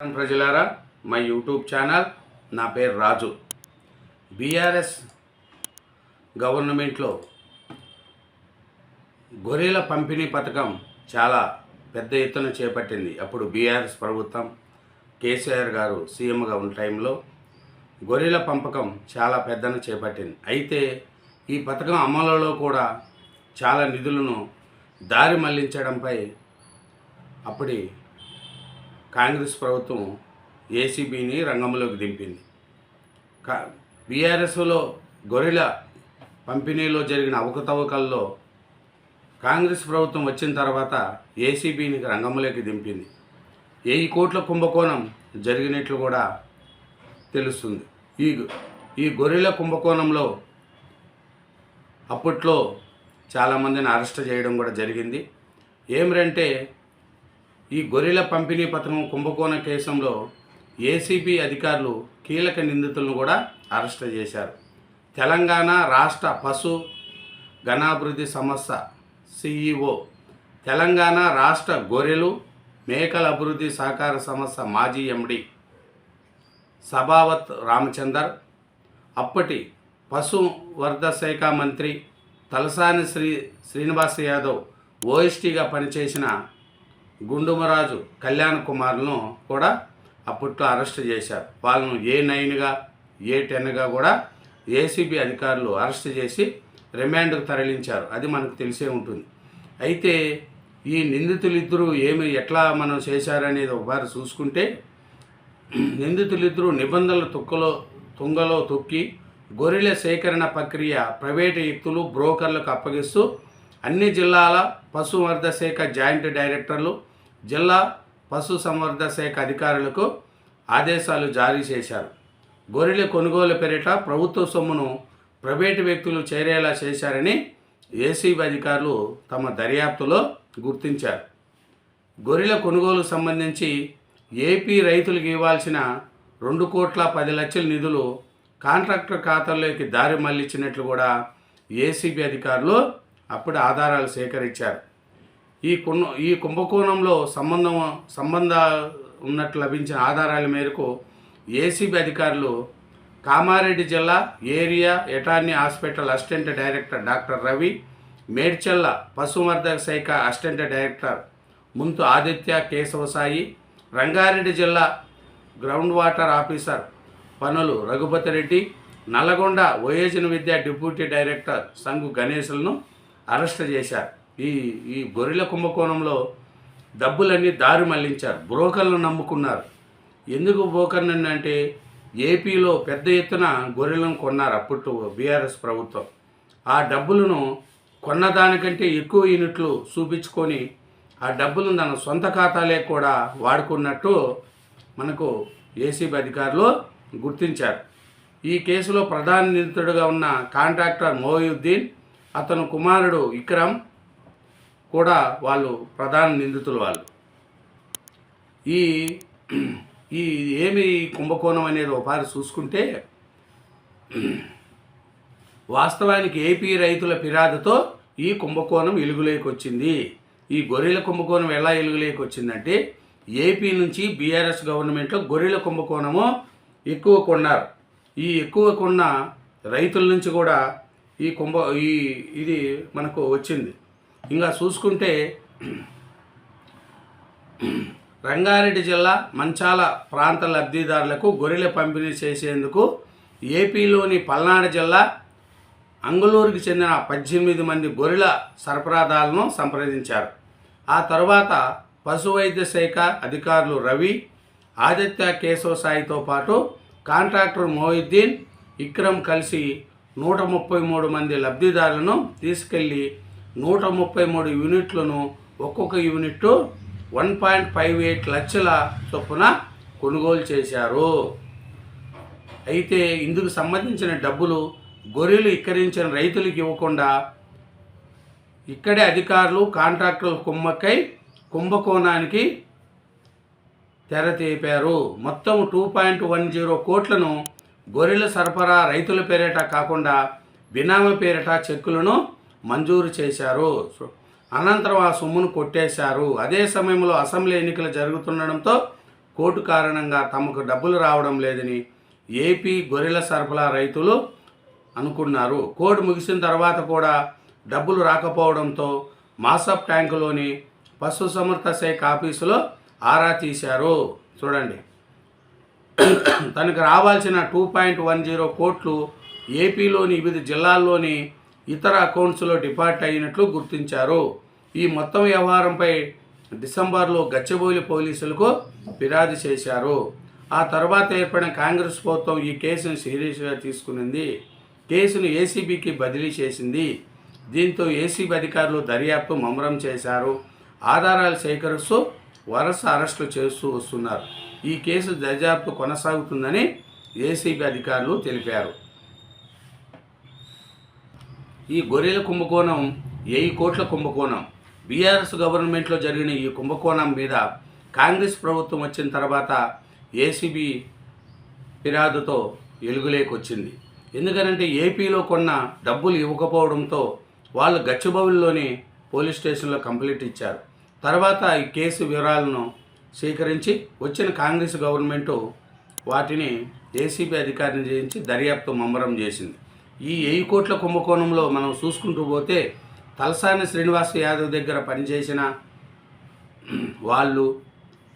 ప్రజలారా మా YouTube channel నా పేరు రాజు. బీఆర్ఎస్ గవర్నమెంట్లో గొర్రెల పంపిణీ పథకం చాలా పెద్ద ఎత్తున చేపట్టింది. అప్పుడు బీఆర్ఎస్ ప్రభుత్వం కేసీఆర్ గారు సీఎంగా ఉన్న టైంలో గొర్రెల పంపకం చాలా పెద్దన చేపట్టింది. అయితే ఈ పథకం అమలులో కూడా చాలా నిధులను దారి మళ్ళించడంపై అప్పటి కాంగ్రెస్ ప్రభుత్వం ఏసీబీని రంగంలోకి దింపింది. కా బీఆర్ఎస్లో గొర్రెల పంపిణీలో జరిగిన అవకతవకల్లో కాంగ్రెస్ ప్రభుత్వం వచ్చిన తర్వాత ఏసీబీని రంగంలోకి దింపింది. వెయ్యి కోట్ల కుంభకోణం జరిగినట్లు కూడా తెలుస్తుంది. ఈ ఈ గొరిల కుంభకోణంలో అప్పట్లో చాలామందిని అరెస్ట్ చేయడం కూడా జరిగింది. ఏమిరంటే ఈ గొర్రెల పంపిణీ పథకం కుంభకోణ కేసులో ఏసీబీ అధికారులు కీలక నిందితులను కూడా అరెస్ట్ చేశారు. తెలంగాణ రాష్ట్ర పశు గణాభివృద్ధి సంస్థ సిఈఓ తెలంగాణ రాష్ట్ర గొర్రెలు మేకల అభివృద్ధి సహకార సంస్థ మాజీ ఎండి సభావత్ రామచందర్ అప్పటి పశువర్ధ శాఖ మంత్రి తలసాని శ్రీ శ్రీనివాస్ యాదవ్ ఓఎస్టీగా పనిచేసిన గుండుమరాజు కళ్యాణ్ కుమార్ను కూడా అప్పట్లో అరెస్ట్ చేశారు. వాళ్ళను ఏ నైన్గా ఏ టెన్గా కూడా ఏసీబీ అధికారులు అరెస్ట్ చేసి రిమాండ్కు తరలించారు. అది మనకు తెలిసే ఉంటుంది. అయితే ఈ నిందితులిద్దరూ ఏమి ఎట్లా మనం చేశారనేది ఒకసారి చూసుకుంటే నిందితులిద్దరూ నిబంధనల తొక్కలో తుంగలో తొక్కి గొర్రెల సేకరణ ప్రక్రియ ప్రైవేటు వ్యక్తులు బ్రోకర్లకు అప్పగిస్తూ అన్ని జిల్లాల పశువర్ధ శాఖ జాయింట్ డైరెక్టర్లు జిల్లా పశు సంవర్ధ శాఖ అధికారులకు ఆదేశాలు జారీ చేశారు. గొర్రెల కొనుగోలు పేరిట ప్రభుత్వ సొమ్మును ప్రైవేటు వ్యక్తులు చేరేలా చేశారని ఏసీబీ అధికారులు తమ దర్యాప్తులో గుర్తించారు. గొర్రెల కొనుగోలు సంబంధించి ఏపీ రైతులకు ఇవ్వాల్సిన రెండు కోట్ల పది లక్షల నిధులు కాంట్రాక్టర్ ఖాతాల్లోకి దారి మళ్ళించినట్లు కూడా ఏసీబీ అధికారులు అప్పుడు ఆధారాలు సేకరించారు. ఈ కుంభ ఈ కుంభకోణంలో సంబంధం సంబంధ ఉన్నట్లు లభించిన ఆధారాల మేరకు ఏసీబీ అధికారులు కామారెడ్డి జిల్లా area veterinary hospital assistant director doctor Ravi మేడ్చల్ల పశువర్ధక శాఖ అసిస్టెంట్ డైరెక్టర్ ముంతు ఆదిత్య కేశవసాయి రంగారెడ్డి జిల్లా గ్రౌండ్ వాటర్ ఆఫీసర్ పనులు రఘుపతి రెడ్డి నల్లగొండ వయోజన విద్య డిప్యూటీ డైరెక్టర్ సంగు గణేశులను అరెస్ట్ చేశారు. ఈ ఈ గొర్రెల కుంభకోణంలో డబ్బులన్నీ దారి మళ్ళించారు. బ్రోకర్లను నమ్ముకున్నారు. ఎందుకు బ్రోకర్ని అంటే ఏపీలో పెద్ద ఎత్తున గొర్రెలను కొన్నారు అప్పట్లో బీఆర్ఎస్ ప్రభుత్వం. ఆ డబ్బులను కొన్నదానికంటే ఎక్కువ యూనిట్లు చూపించుకొని ఆ డబ్బులను తన సొంత ఖాతాలే కూడా వాడుకున్నట్టు మనకు ఏసీబీ అధికారులు గుర్తించారు. ఈ కేసులో ప్రధాన నిందితుడిగా ఉన్న కాంట్రాక్టర్ మోయుద్దీన్ అతను కుమారుడు విక్రమ్ కూడా వాళ్ళు ప్రధాన నిందితులు వాళ్ళు. ఈ ఈ ఏమి కుంభకోణం అనేది ఒకసారి చూసుకుంటే వాస్తవానికి ఏపీ రైతుల ఫిర్యాదుతో ఈ కుంభకోణం వెలుగులోకి వచ్చింది ఈ గొర్రెల కుంభకోణం ఎలా వెలుగులోకి వచ్చిందంటే ఏపీ నుంచి బీఆర్ఎస్ గవర్నమెంట్లో గొర్రెల కుంభకోణము ఎక్కువ కొన్నారు. ఈ ఎక్కువ కొన్న రైతుల నుంచి కూడా ఈ కుంభ ఈ ఇది మనకు వచ్చింది. ఇంకా చూసుకుంటే రంగారెడ్డి జిల్లా మంచాల ప్రాంత లబ్ధిదారులకు గొర్రెల పంపిణీ చేసేందుకు ఏపీలోని పల్నాడు జిల్లా అంగుళూరుకి చెందిన పద్దెనిమిది మంది గొర్రెల సరఫరాదారులను సంప్రదించారు. ఆ తరువాత పశు వైద్య శాఖ అధికారులు రవి ఆదిత్య కేశవ సాయితో పాటు కాంట్రాక్టర్ మొహిద్దీన్ విక్రమ్ కలిసి నూట ముప్పై మూడు మంది లబ్ధిదారులను తీసుకెళ్ళి నూట ముప్పై మూడు యూనిట్లను ఒక్కొక్క unit one point five eight లక్షల చొప్పున కొనుగోలు చేశారు. అయితే ఇందుకు సంబంధించిన డబ్బులు గొర్రెలు ఇక్కరించిన రైతులకు ఇవ్వకుండా ఇక్కడే అధికారులు కాంట్రాక్టర్లు కుమ్మక్కై కుంభకోణానికి తెరతీపారు మొత్తం టూ పాయింట్ వన్ జీరో కోట్లను గొర్రెల సరఫరా రైతుల పేరిట కాకుండా బినామీ పేరిట చెక్కులను మంజూరు చేశారు. అనంతరం ఆ సొమ్మును కొట్టేశారు. అదే సమయంలో అసెంబ్లీ ఎన్నికలు జరుగుతుండడంతో కోర్టు కారణంగా తమకు డబ్బులు రావడం లేదని ఏపీ గొర్రెల సరఫరా రైతులు అనుకున్నారు. కోడ్ ముగిసిన తర్వాత కూడా డబ్బులు రాకపోవడంతో మాసప్ ట్యాంకులోని పశుసంవర్ధక శాఖ ఆఫీసులో ఆరా తీశారు. చూడండి. తనకు రావాల్సిన టూ పాయింట్ వన్ జీరో కోట్లు ఏపీలోని వివిధ జిల్లాల్లోని ఇతర అకౌంట్స్లో డిపార్ట్ అయినట్లు గుర్తించారు. ఈ మొత్తం వ్యవహారంపై డిసెంబర్లో గచ్చిబౌలి పోలీసులకు ఫిర్యాదు చేశారు. ఆ తర్వాత ఏర్పడిన కాంగ్రెస్ ప్రభుత్వం ఈ కేసును సీరియస్గా తీసుకునింది. కేసును ఏసీబీకి బదిలీ చేసింది. దీంతో ఏసీబీ అధికారులు దర్యాప్తు ముమ్మరం చేశారు. ఆధారాలు సేకరిస్తూ వరుస అరెస్టులు చేస్తూ వస్తున్నారు. ఈ కేసు దర్యాప్తు కొనసాగుతుందని ఏసీబీ అధికారులు తెలిపారు. ఈ గొర్రెల కుంభకోణం వెయ్యి కోట్ల కుంభకోణం బీఆర్ఎస్ గవర్నమెంట్లో జరిగిన ఈ కుంభకోణం మీద కాంగ్రెస్ ప్రభుత్వం వచ్చిన తర్వాత ఏసీబీ ఫిర్యాదుతో వెలుగులేకొచ్చింది. ఎందుకనంటే ఏపీలో కొన్న డబ్బులు ఇవ్వకపోవడంతో వాళ్ళు గచ్చిబౌలిలోని పోలీస్ స్టేషన్లో కంప్లైంట్ ఇచ్చారు. తర్వాత ఈ కేసు వివరాలను సేకరించి వచ్చిన కాంగ్రెస్ గవర్నమెంటు వాటిని ఏసీబీ అధికారిని చేయించి దర్యాప్తు ముమ్మరం చేసింది. ఈ వెయ్యి కోట్ల కుంభకోణంలో మనం చూసుకుంటూ పోతే తలసాని శ్రీనివాస్ యాదవ్ దగ్గర పనిచేసిన వాళ్ళు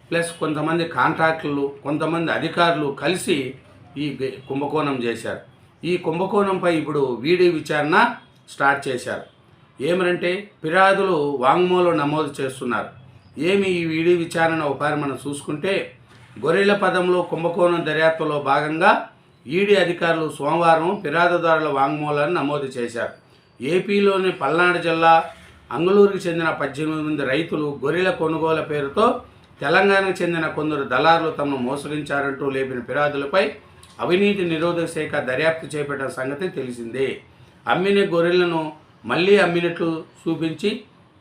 ప్లస్ కొంతమంది కాంట్రాక్టులు కొంతమంది అధికారులు కలిసి ఈ కుంభకోణం చేశారు. ఈ కుంభకోణంపై ఇప్పుడు వీడి విచారణ స్టార్ట్ చేశారు. ఏమనంటే ఫిర్యాదులు వాంగ్మూలం నమోదు చేస్తున్నారు. ఏమి ఈ వీడి విచారణ ఒకసారి మనం చూసుకుంటే గొర్రెల పదంలో కుంభకోణం దర్యాప్తులో భాగంగా ఈడీ అధికారులు సోమవారం ఫిర్యాదుదారుల వాంగ్మూలాన్ని నమోదు చేశారు. ఏపీలోని పల్నాడు జిల్లా అంగుళూరుకు చెందిన పద్దెనిమిది మంది రైతులు గొర్రెల కొనుగోలు పేరుతో తెలంగాణకు చెందిన కొందరు దళారులు తమను మోసగించారంటూ లేపిన ఫిర్యాదులపై అవినీతి నిరోధక శాఖ దర్యాప్తు చేపట్టిన సంగతి తెలిసిందే. అమ్మిన గొర్రెలను మళ్ళీ అమ్మినట్లు చూపించి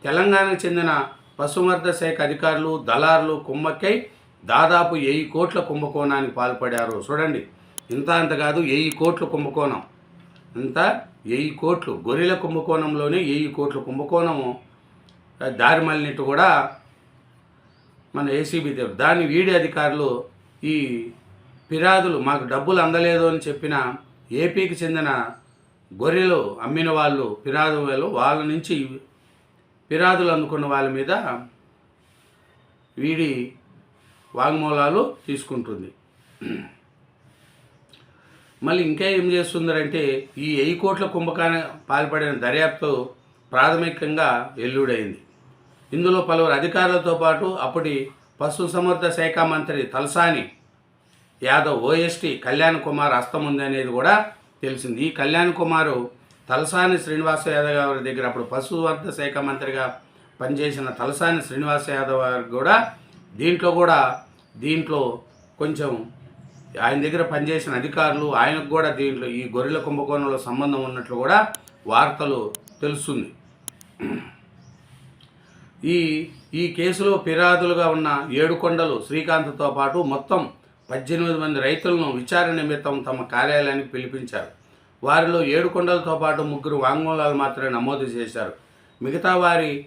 తెలంగాణకు చెందిన పశువర్ధ శాఖ అధికారులు దళారులు కుమ్మక్కై దాదాపు వెయ్యి కోట్ల కుంభకోణానికి పాల్పడారు. చూడండి ఇంత అంత కాదు వెయ్యి కోట్ల కుంభకోణం. ఇంత వెయ్యి కోట్లు గొర్రెల కుంభకోణంలోనే వెయ్యి కోట్ల కుంభకోణము. దారి మళ్ళినట్టు కూడా మన ఏసీబీ తెలియదు దాని వీడి అధికారులు ఈ ఫిర్యాదులు మాకు డబ్బులు అందలేదు అని చెప్పిన ఏపీకి చెందిన గొర్రెలు అమ్మిన వాళ్ళు ఫిర్యాదు వాళ్ళ నుంచి ఫిర్యాదులు అందుకున్న వాళ్ళ మీద వీడి వాంగ్మూలాలు తీసుకుంటుంది. మళ్ళీ ఇంకా ఏం చేస్తుందంటే ఈ వెయ్యి కోట్ల కుంభకాన పాల్పడిన దర్యాప్తు ప్రాథమికంగా ఎల్లుడైంది. ఇందులో పలువురు అధికారులతో పాటు అప్పటి పశుసంవర్ధ శాఖ మంత్రి తలసాని యాదవ్ ఓఎస్టీ కళ్యాణ్ కుమార్ హస్తం ఉంది అనేది కూడా తెలిసింది. ఈ కళ్యాణ్ కుమారు తలసాని శ్రీనివాస యాదవ్ గారి దగ్గర అప్పుడు పశువర్ధ శాఖ మంత్రిగా పనిచేసిన తలసాని శ్రీనివాస యాదవ్ గారికి కూడా దీంట్లో కూడా దీంట్లో కొంచెం ఆయన దగ్గర పనిచేసిన అధికారులు ఆయనకు కూడా దీంట్లో ఈ గొర్రెల కుంభకోణంలో సంబంధం ఉన్నట్లు కూడా వార్తలు తెలుస్తుంది. ఈ ఈ కేసులో ఫిర్యాదులుగా ఉన్న ఏడుకొండలు శ్రీకాంత్తో పాటు మొత్తం పద్దెనిమిది మంది రైతులను విచారణ నిమిత్తం తమ కార్యాలయానికి పిలిపించారు. వారిలో ఏడుకొండలతో పాటు ముగ్గురు వాంగ్మూలాలు మాత్రమే నమోదు చేశారు. మిగతా వారి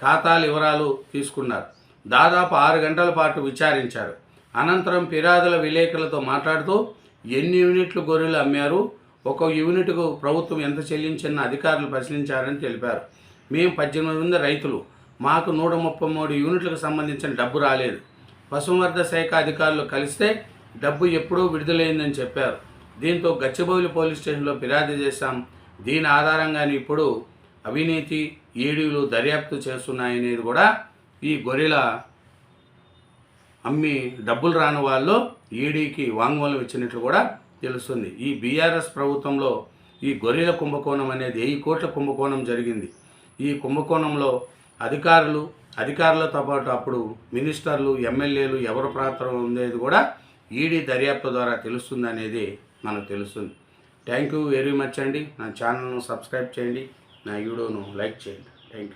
ఖాతాల వివరాలు తీసుకున్నారు. దాదాపు ఆరు గంటల పాటు విచారించారు. అనంతరం ఫిర్యాదుల విలేకరులతో మాట్లాడుతూ ఎన్ని యూనిట్లు గొర్రెలు అమ్మారు? ఒక యూనిట్కు ప్రభుత్వం ఎంత చెల్లించిన అధికారులు ప్రశ్నించారని తెలిపారు. మేము పద్దెనిమిది మంది రైతులు. మాకు నూట ముప్పై మూడు యూనిట్లకు సంబంధించిన డబ్బు రాలేదు. పశువర్ధ శాఖ అధికారులు కలిస్తే డబ్బు ఎప్పుడూ విడుదలైందని చెప్పారు. దీంతో గచ్చిబౌలి పోలీస్ స్టేషన్లో ఫిర్యాదు చేశాం. దీని ఆధారంగానే ఇప్పుడు అవినీతి ఈడీలు దర్యాప్తు చేస్తున్నాయనేది కూడా ఈ గొర్రెల అమ్మి డబ్బులు రాని వాళ్ళు ఈడీకి వాంగ్మూలం ఇచ్చినట్లు కూడా తెలుస్తుంది. ఈ బీఆర్ఎస్ ప్రభుత్వంలో ఈ గొర్రెల కుంభకోణం అనేది వెయ్యి కోట్ల కుంభకోణం జరిగింది. ఈ కుంభకోణంలో అధికారులు అధికారులతో పాటు అప్పుడు మినిస్టర్లు ఎమ్మెల్యేలు ఎవరి పాత్ర ఉండేది కూడా ఈడీ దర్యాప్తు ద్వారా తెలుస్తుంది అనేది మనకు తెలుస్తుంది. థ్యాంక్ యూ వెరీ మచ్ అండి. నా ఛానల్ను సబ్స్క్రైబ్ చేయండి. నా వీడియోను లైక్ చేయండి.